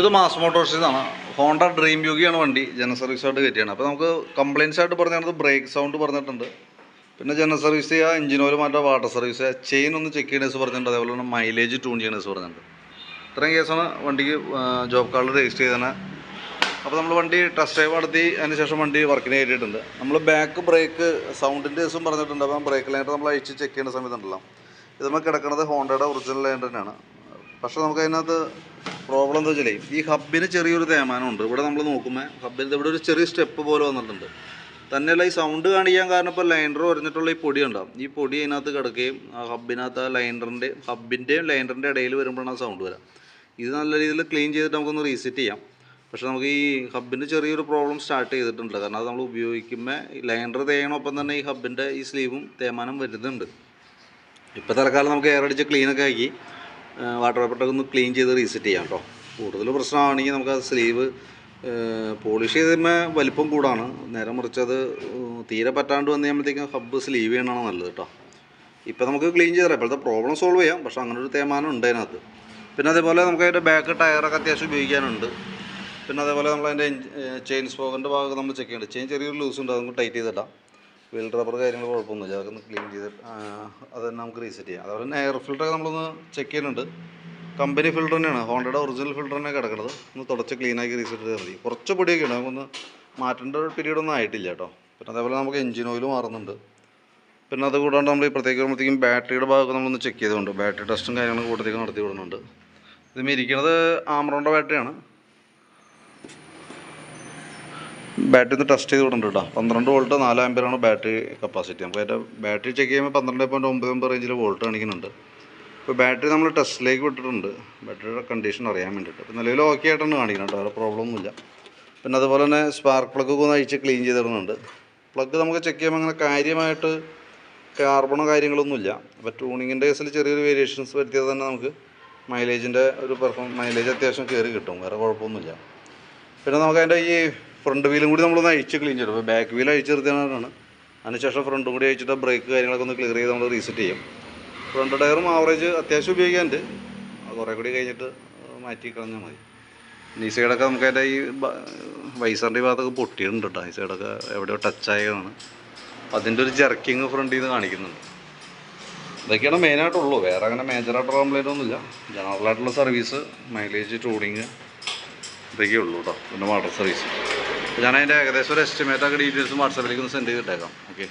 ഇത് മാസ് മോട്ടോഴ്സിൽ നിന്നാണ് Honda Dream യുഗിയാണ് വണ്ടി. ജനറൽ സർവീസായിട്ട് കയറ്റിയാണ്. അപ്പോൾ നമുക്ക് കംപ്ലയിൻസ് ആയിട്ട് പറഞ്ഞത് ബ്രേക്ക് സൗണ്ട് പറഞ്ഞിട്ടുണ്ട്. പിന്നെ ജനറൽ സർവീസ് ചെയ്യുക എഞ്ചിൻ ഓയിൽ മാറ്റുക വാട്ടർ സർവീസ് ചെയ്യുക ചെയിൻ ഒന്ന് ചെക്ക് ചെയ്യണേസ് പറഞ്ഞിട്ടുണ്ട്. അതേപോലെ തന്നെ മൈലേജ് ട്യൂൺ ചെയ്യണേസ് പറഞ്ഞിട്ടുണ്ട്. ഇത്രയും കേസാണ് വണ്ടിക്ക് ജോബ് കാർഡിൽ രജിസ്റ്റർ ചെയ്തതാണ് അപ്പോൾ നമ്മൾ വണ്ടി ടെസ്റ്റ് ഡ്രൈവ് നടത്തി അതിന് ശേഷം വണ്ടി വർക്കിന് കയറ്റിയിട്ടുണ്ട്. നമ്മൾ ബാക്ക് ബ്രേക്ക് സൗണ്ടിന്റെ ദിവസം പറഞ്ഞിട്ടുണ്ട്. അപ്പം ബ്രേക്ക് ലൈനർ നമ്മൾ അഴിച്ച് ചെക്ക് ചെയ്യുന്ന സമയത്തുണ്ടല്ലോ ഇത് നമ്മൾ കിടക്കുന്നത് ഹോണ്ടയുടെ ഒറിജിനൽ ലൈനർ തന്നെയാണ്. പക്ഷേ നമുക്ക് അതിനകത്ത് പ്രോബ്ലം എന്താ വെച്ചാലേ ഈ ഹബിന് ചെറിയൊരു തേമാനമുണ്ട് ഇവിടെ നമ്മൾ നോക്കുമ്പോൾ ഹബിന്റെ ഇവിടെ ഒരു ചെറിയ സ്റ്റെപ്പ് പോലെ വന്നിട്ടുണ്ട്. തന്നെയല്ല ഈ സൗണ്ട് കാണിക്കാൻ കാരണം ഇപ്പോൾ ലൈൻഡർ ഒരഞ്ഞിട്ടുള്ള ഈ പൊടി ഉണ്ടാവും ഈ പൊടി അതിനകത്ത് കിടക്കുകയും ആ ഹബിനകത്ത് ആ ലൈൻഡറിന്റെ ഹബിന്റെയും ലൈൻഡറിന്റെ ഇടയിൽ വരുമ്പോഴാണ് ആ സൗണ്ട് വരാം. ഇത് നല്ല രീതിയിൽ ക്ലീൻ ചെയ്തിട്ട് നമുക്കൊന്ന് റീസെറ്റ് ചെയ്യാം. പക്ഷേ നമുക്ക് ഈ ഹബിന് ചെറിയൊരു പ്രോബ്ലം സ്റ്റാർട്ട് ചെയ്തിട്ടുണ്ട്. കാരണം അത് നമ്മൾ ഉപയോഗിക്കുമ്പോൾ ലൈൻഡർ തേയണൊപ്പം തന്നെ ഈ ഹബിന്റെ ഈ സ്ലീവും തേമാനം വരുന്നുണ്ട്. ഇപ്പോൾ തൽക്കാലം നമുക്ക് എയർ അടിച്ച് ക്ലീനൊക്കെ ആക്കി. വാട്ടർ പേപ്പറൊക്കെ ഒന്ന് ക്ലീൻ ചെയ്ത് റീസെറ്റ് ചെയ്യാം കേട്ടോ കൂടുതൽ പ്രശ്നമാണെങ്കിൽ നമുക്ക് ആ സ്ലീവ് പോളിഷ് ചെയ്തുമ്പോൾ വലിപ്പം കൂടാണ്. നേരെ മറിച്ചത് തീരെ പറ്റാണ്ട് വന്നു കഴിയുമ്പോഴത്തേക്കും ഹബ്ബ് സ്ലീവ് ചെയ്യണമാണ് നല്ലത് കേട്ടോ ഇപ്പോൾ നമുക്ക് ക്ലീൻ ചെയ്തരാം ഇപ്പോഴത്തെ പ്രോബ്ലം സോൾവ് ചെയ്യാം. പക്ഷെ അങ്ങനെ ഒരു തേമാനം ഉണ്ട് അതിനകത്ത്. പിന്നെ അതേപോലെ നമുക്ക് അതിന്റെ ബാക്ക് ടയറൊക്കെ അത്യാവശ്യം ഉപയോഗിക്കാനുണ്ട്. പിന്നെ അതേപോലെ നമ്മൾ അതിന്റെ ചെയിൻ സ്പോക്കിന്റെ ഭാഗം നമ്മൾ ചെക്ക് ചെയ്യേണ്ടത് ചെയിൻ ചെറിയൊരു ലൂസ് ഉണ്ട്. അതൊന്ന് ടൈറ്റ് ചെയ്തിടാം വീൽ റബ്ബർ കാര്യങ്ങൾ കുഴപ്പമൊന്നുമില്ല. അതൊക്കെ ഒന്ന് ക്ലീൻ ചെയ്ത് അതന്നെ അത് തന്നെ നമുക്ക് റീസെറ്റ് ചെയ്യാം. അതുപോലെ തന്നെ എയർ ഫിൽറ്ററൊക്കെ നമ്മളൊന്ന് ചെക്ക് ചെയ്യുന്നുണ്ട്. കമ്പനി ഫിൽറ്റർ തന്നെയാണ്. ഹോണ്ടയുടെ ഒറിജിനൽ ഫിൽറ്റർ തന്നെ കിടക്കുന്നത് ഒന്ന് തുടച്ച് ക്ലീനാക്കി റീസെറ്റ് ചെയ്താൽ മതി. കുറച്ച് പൊടിയൊക്കെ ഉണ്ട്. നമുക്കൊന്ന് മാറ്റേണ്ട ഒരു പീരീഡ് ഒന്നും ആയിട്ടില്ല കേട്ടോ. പിന്നെ അതേപോലെ നമുക്ക് എഞ്ചിൻ ഓയിൽ മാറുന്നുണ്ട്. പിന്നെ അത് കൂടാണ്ട് നമ്മൾ ഇപ്പോഴത്തേക്ക് വരുമ്പോഴത്തേക്കും ബാറ്ററിയുടെ ഭാഗമൊക്കെ നമ്മളൊന്ന് ചെക്ക് ചെയ്തുകൊണ്ട് ബാറ്ററി ടെസ്റ്റും കാര്യങ്ങളും കൂട്ടത്തേക്ക് നടത്തി വിടുന്നുണ്ട് ഇത് ഇരിക്കുന്നത് ആമറോണിന്റെ ബാറ്ററിയാണ് ബാറ്ററി ഒന്ന് ടെസ്റ്റ് ചെയ്ത് വിടുന്നുണ്ട് കേട്ടോ. പന്ത്രണ്ട് വോൾട്ട് നാല് ആമ്പിയറാണ് ബാറ്ററി കപ്പാസിറ്റി നമുക്ക് അതിന്റെ ബാറ്ററി ചെക്ക് ചെയ്യുമ്പോൾ പന്ത്രണ്ട് പോയിന്റ് ഒമ്പത് ഒമ്പത് റേഞ്ചിൽ വോൾട്ട് കാണിക്കുന്നുണ്ട്. ഇപ്പോൾ ബാറ്ററി നമ്മൾ ടെസ്റ്റിലേക്ക് വിട്ടിട്ടുണ്ട്. ബാറ്ററിയുടെ കണ്ടീഷൻ അറിയാൻ വേണ്ടിയിട്ട്. അപ്പോൾ നിലവിൽ ഓക്കെ ആയിട്ടാണ് കാണിക്കുന്നത് വേറെ പ്രോബ്ലം ഒന്നുമില്ല. പിന്നെ അതുപോലെ തന്നെ സ്പാർക്ക് പ്ലഗ് ഒന്ന് അഴിച്ച് ക്ലീൻ ചെയ്തിടുന്നുണ്ട് പ്ലഗ് നമുക്ക് ചെക്ക് ചെയ്യുമ്പോൾ അങ്ങനെ കാര്യമായിട്ട് കാർബണോ കാര്യങ്ങളൊന്നുമില്ല അപ്പോൾ ട്യൂണിങ്ങിന്റെ കേസിൽ ചെറിയൊരു വേരിയേഷൻസ് വരുത്തിയത് തന്നെ നമുക്ക് മൈലേജിന്റെ ഒരു പെർഫോം മൈലേജ് അത്യാവശ്യം കയറി കിട്ടും. വേറെ കുഴപ്പമൊന്നുമില്ല. പിന്നെ നമുക്ക് അതിന്റെ ഈ ഫ്രണ്ട് വീലും കൂടി നമ്മളൊന്ന് അഴിച്ച് ക്ലീൻ ചെയ്യണം. അപ്പോൾ ബാക്ക് വീൽ അഴിച്ച് നിർത്തിയാണ് അതിനുശേഷം ഫ്രണ്ടും കൂടി അഴിച്ചിട്ട് ബ്രേക്ക് കാര്യങ്ങളൊക്കെ ഒന്ന് ക്ലിയർ ചെയ്ത് നമ്മൾ റീസെറ്റ് ചെയ്യും. ഫ്രണ്ട് ടയറും ആവറേജ് അത്യാവശ്യം ഉപയോഗിക്കാനുണ്ട്. അത് കുറേ കൂടി കഴിഞ്ഞിട്ട് മാറ്റി കളഞ്ഞാൽ മതി. ഈ സൈഡൊക്കെ നമുക്ക് അതിന്റെ ഈ വൈസറിന്റെ ഭാഗത്തൊക്കെ പൊട്ടിയിട്ടുണ്ട് കേട്ടോ ഈ സൈഡൊക്കെ എവിടെയോ ടച്ച് ആയതാണ്. അപ്പോൾ അതിന്റെ ഒരു ജർക്കിങ് ഫ്രണ്ടിൽ നിന്ന് കാണിക്കുന്നുണ്ട്. ഇതൊക്കെയാണ് മെയിനായിട്ടുള്ളൂ വേറെ അങ്ങനെ മേജറായിട്ടുള്ള കംപ്ലൈന്റ് ഒന്നുമില്ല. ജനറലായിട്ടുള്ള സർവീസ് മൈലേജ് ട്യൂണിങ് ഇതൊക്കെ ഉള്ളൂ കേട്ടോ പിന്നെ വാട്ടർ സർവീസ്. ഞാൻ അതിന്റെ ഏകദേശം ഒരു എസ്റ്റിമേറ്റ് ഒക്കെ ഡീറ്റെയിൽസ് വാട്സാപ്പിലേക്ക് ഒന്ന് സെൻഡ് ചെയ്തിട്ടേക്കാം. ഓക്കെ